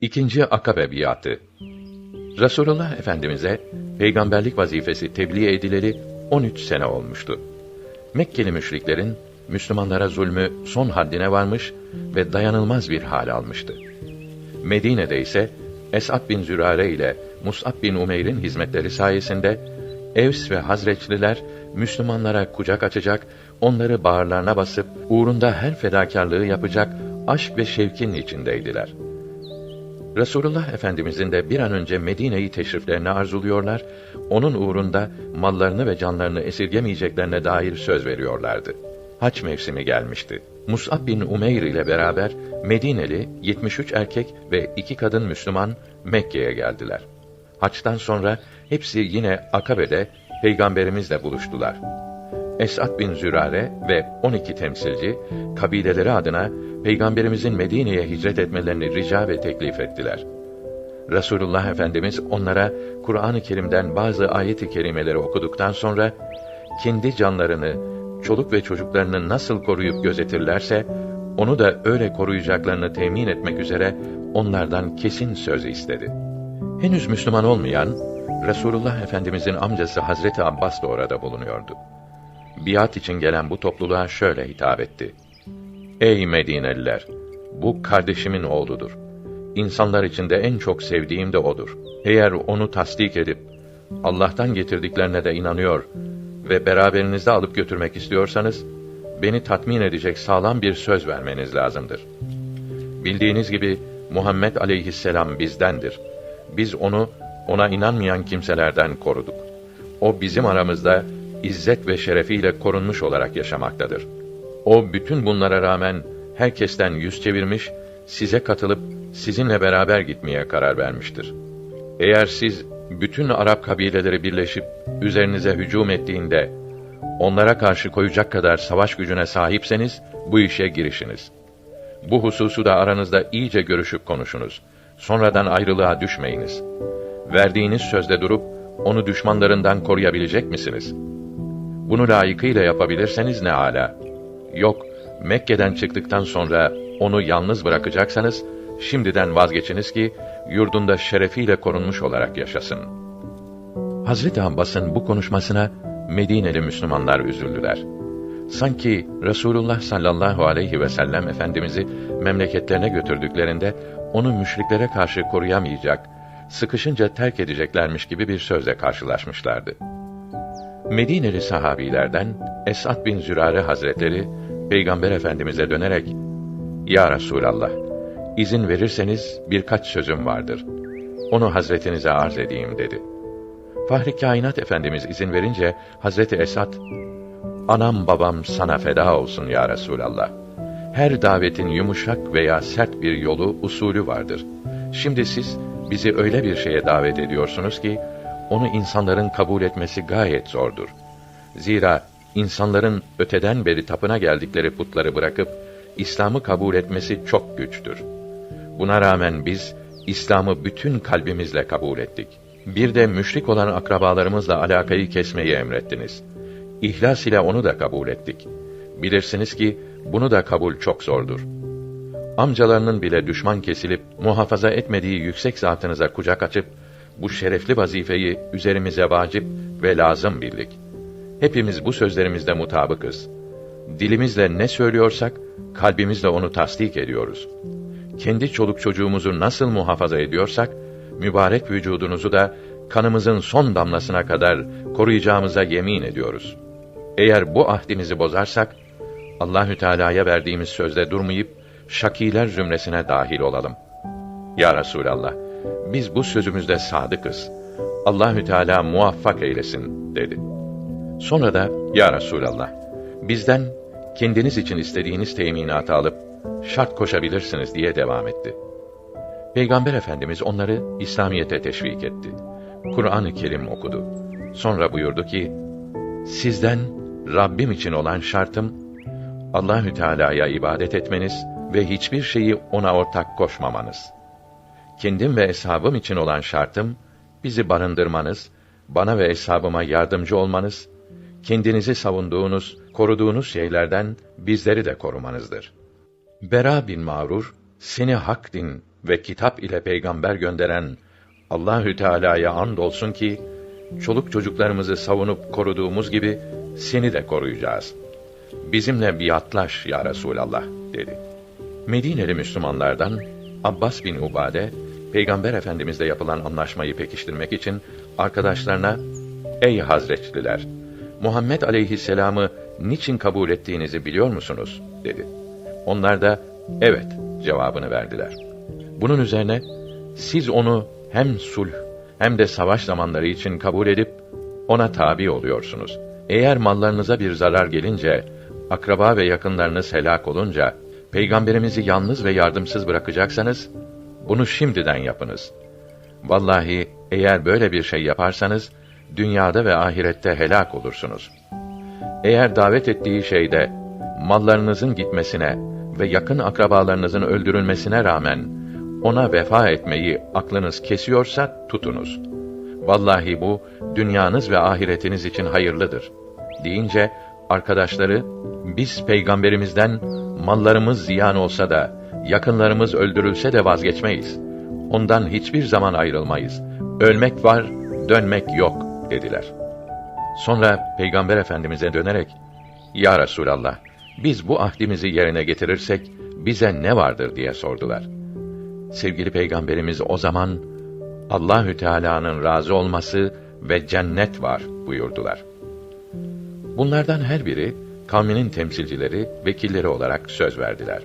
İkinci Akabe biatı. Resulullah Efendimize peygamberlik vazifesi tebliğ edileli 13 sene olmuştu. Mekkeli müşriklerin Müslümanlara zulmü son haddine varmış ve dayanılmaz bir hal almıştı. Medine'de ise Esad bin Zürare ile Mus'ab bin Umeyr'in hizmetleri sayesinde Evs ve Hazreçliler Müslümanlara kucak açacak, onları bağırlarına basıp uğrunda her fedakarlığı yapacak aşk ve şevkin içindeydiler. Resulullah Efendimizin de bir an önce Medine'yi teşriflerini arzuluyorlar, onun uğrunda mallarını ve canlarını esirgemeyeceklerine dair söz veriyorlardı. Haç mevsimi gelmişti. Mus'ab bin Umeyr ile beraber Medineli 73 erkek ve iki kadın Müslüman Mekke'ye geldiler. Haçtan sonra hepsi yine Akabe'de peygamberimizle buluştular. Esad bin Zürare ve 12 temsilci kabileleri adına peygamberimizin Medine'ye hicret etmelerini rica ve teklif ettiler. Resulullah Efendimiz onlara Kur'an-ı Kerim'den bazı ayet-i kerimeleri okuduktan sonra kendi canlarını, çoluk ve çocuklarını nasıl koruyup gözetirlerse onu da öyle koruyacaklarını temin etmek üzere onlardan kesin söz istedi. Henüz Müslüman olmayan Resulullah Efendimizin amcası Hazreti Abbas da orada bulunuyordu. Biat için gelen bu topluluğa şöyle hitap etti. Ey Medineliler! Bu kardeşimin oğludur. İnsanlar içinde en çok sevdiğim de odur. Eğer onu tasdik edip Allah'tan getirdiklerine de inanıyor ve beraberinizde alıp götürmek istiyorsanız beni tatmin edecek sağlam bir söz vermeniz lazımdır. Bildiğiniz gibi Muhammed aleyhisselam bizdendir. Biz onu ona inanmayan kimselerden koruduk. O bizim aramızda izzet ve şerefiyle korunmuş olarak yaşamaktadır. O bütün bunlara rağmen herkesten yüz çevirmiş, size katılıp sizinle beraber gitmeye karar vermiştir. Eğer siz bütün Arap kabileleri birleşip üzerinize hücum ettiğinde onlara karşı koyacak kadar savaş gücüne sahipseniz bu işe girişiniz. Bu hususu da aranızda iyice görüşüp konuşunuz. Sonradan ayrılığa düşmeyiniz. Verdiğiniz sözde durup onu düşmanlarından koruyabilecek misiniz? Bunu layıkıyla yapabilirseniz ne ala. Yok, Mekke'den çıktıktan sonra onu yalnız bırakacaksanız şimdiden vazgeçiniz ki yurdunda şerefiyle korunmuş olarak yaşasın. Hazreti Abbas'ın bu konuşmasına Medineli Müslümanlar üzüldüler. Sanki Resulullah sallallahu aleyhi ve sellem efendimizi memleketlerine götürdüklerinde onu müşriklere karşı koruyamayacak, sıkışınca terk edeceklermiş gibi bir sözle karşılaşmışlardı. Medineli sahabilerden Esad bin Zürare Hazretleri Peygamber Efendimize dönerek Ya Resulallah izin verirseniz birkaç sözüm vardır. Onu Hazretinize arz edeyim dedi. Fahri Kainat Efendimiz izin verince Hazreti Esad Anam babam sana feda olsun ya Resulallah. Her davetin yumuşak veya sert bir yolu, usulü vardır. Şimdi siz bizi öyle bir şeye davet ediyorsunuz ki onu insanların kabul etmesi gayet zordur. Zira insanların öteden beri tapına geldikleri putları bırakıp İslam'ı kabul etmesi çok güçtür. Buna rağmen biz İslam'ı bütün kalbimizle kabul ettik. Bir de müşrik olan akrabalarımızla alakayı kesmeyi emrettiniz. İhlas ile onu da kabul ettik. Bilirsiniz ki bunu da kabul çok zordur. Amcalarının bile düşman kesilip muhafaza etmediği yüksek zatınıza kucak açıp bu şerefli vazifeyi üzerimize vacip ve lazım bildik. Hepimiz bu sözlerimizde mutabıkız. Dilimizle ne söylüyorsak kalbimizle onu tasdik ediyoruz. Kendi çoluk çocuğumuzu nasıl muhafaza ediyorsak mübarek vücudunuzu da kanımızın son damlasına kadar koruyacağımıza yemin ediyoruz. Eğer bu ahdimizi bozarsak Allahü Teala'ya verdiğimiz sözde durmayıp şakiler zümresine dahil olalım. Ya Resulallah, biz bu sözümüzde sadıkız. Allahü Teala muvaffak eylesin dedi. Sonra da ya Resulallah, bizden kendiniz için istediğiniz teminatı alıp şart koşabilirsiniz diye devam etti. Peygamber Efendimiz onları İslamiyete teşvik etti. Kur'an-ı Kerim okudu. Sonra buyurdu ki: Sizden Rabbim için olan şartım Allahü Teala'ya ibadet etmeniz ve hiçbir şeyi ona ortak koşmamanız. Kendim ve eshabım için olan şartım bizi barındırmanız, bana ve eshabıma yardımcı olmanız, kendinizi savunduğunuz, koruduğunuz şeylerden bizleri de korumanızdır. Bera bin Mağrur, seni hak din, ve kitap ile peygamber gönderen Allahü Teala'ya and olsun ki çoluk çocuklarımızı savunup koruduğumuz gibi seni de koruyacağız. Bizimle biatlaş ya Resulallah dedi. Medineli Müslümanlardan Abbas bin Ubade Peygamber Efendimizle yapılan anlaşmayı pekiştirmek için arkadaşlarına Ey Hazretliler Muhammed aleyhisselamı niçin kabul ettiğinizi biliyor musunuz? dedi. Onlar da evet cevabını verdiler. Bunun üzerine siz onu hem sulh hem de savaş zamanları için kabul edip ona tabi oluyorsunuz. Eğer mallarınıza bir zarar gelince, akraba ve yakınlarınız helak olunca, peygamberimizi yalnız ve yardımsız bırakacaksanız, bunu şimdiden yapınız. Vallahi eğer böyle bir şey yaparsanız, dünyada ve ahirette helak olursunuz. Eğer davet ettiği şeyde, mallarınızın gitmesine ve yakın akrabalarınızın öldürülmesine rağmen, ona vefa etmeyi aklınız kesiyorsa tutunuz. Vallahi bu dünyanız ve ahiretiniz için hayırlıdır. Deyince arkadaşları biz peygamberimizden mallarımız ziyan olsa da yakınlarımız öldürülse de vazgeçmeyiz. Ondan hiçbir zaman ayrılmayız. Ölmek var, dönmek yok dediler. Sonra Peygamber Efendimize dönerek Ya Resulallah biz bu ahdimizi yerine getirirsek bize ne vardır diye sordular. Sevgili Peygamberimiz o zaman Allahü Teala'nın razı olması ve cennet var buyurdular. Bunlardan her biri kavminin temsilcileri, vekilleri olarak söz verdiler.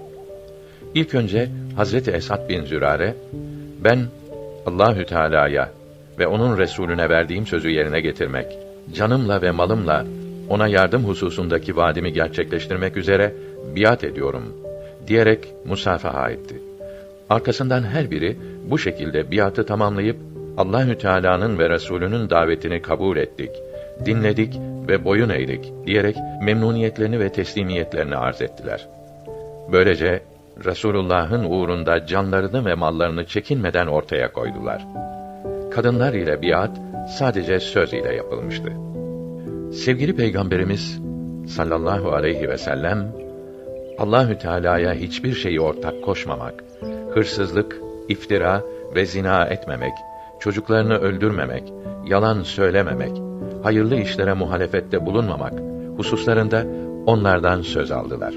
İlk önce Hazreti Esad bin Zürare ben Allahü Teala'ya ve onun Resulüne verdiğim sözü yerine getirmek, canımla ve malımla ona yardım hususundaki vaadimi gerçekleştirmek üzere biat ediyorum diyerek musafaha etti. Arkasından her biri bu şekilde biatı tamamlayıp Allahü Teala'nın ve Resulünün davetini kabul ettik, dinledik ve boyun eğdik diyerek memnuniyetlerini ve teslimiyetlerini arz ettiler. Böylece Resulullah'ın uğrunda canlarını ve mallarını çekinmeden ortaya koydular. Kadınlar ile biat sadece söz ile yapılmıştı. Sevgili Peygamberimiz sallallahu aleyhi ve sellem Allahü Teala'ya hiçbir şeyi ortak koşmamak, hırsızlık, iftira ve zina etmemek, çocuklarını öldürmemek, yalan söylememek, hayırlı işlere muhalefette bulunmamak hususlarında onlardan söz aldılar.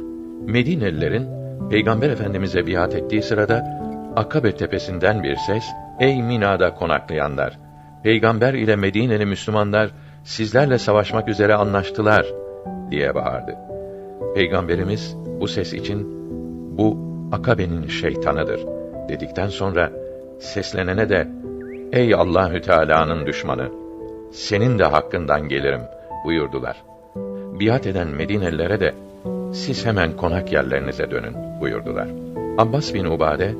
Medinelilerin Peygamber Efendimize biat ettiği sırada Akabe tepesinden bir ses, "Ey Mina'da konaklayanlar! Peygamber ile Medineli Müslümanlar sizlerle savaşmak üzere anlaştılar." diye bağırdı. Peygamberimiz bu ses için bu Akabe'nin şeytanıdır dedikten sonra seslenene de Ey Allahü Teala'nın düşmanı senin de hakkından gelirim buyurdular. Biat eden Medinelilere de siz hemen konak yerlerinize dönün buyurdular. Abbas bin Ubade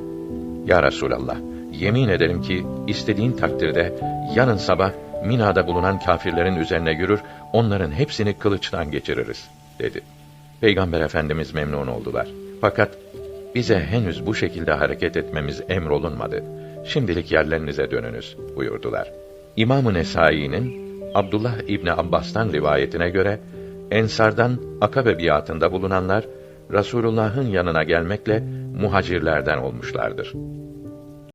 Ya Resulallah yemin ederim ki istediğin takdirde yarın sabah Mina'da bulunan kâfirlerin üzerine yürür, onların hepsini kılıçtan geçiririz dedi. Peygamber Efendimiz memnun oldular. Fakat bize henüz bu şekilde hareket etmemiz emrolunmadı. Şimdilik yerlerinize dönünüz buyurdular. İmam-ı Nesai'nin Abdullah İbni Abbas'tan rivayetine göre Ensardan Akabe biatında bulunanlar Rasulullah'ın yanına gelmekle muhacirlerden olmuşlardır.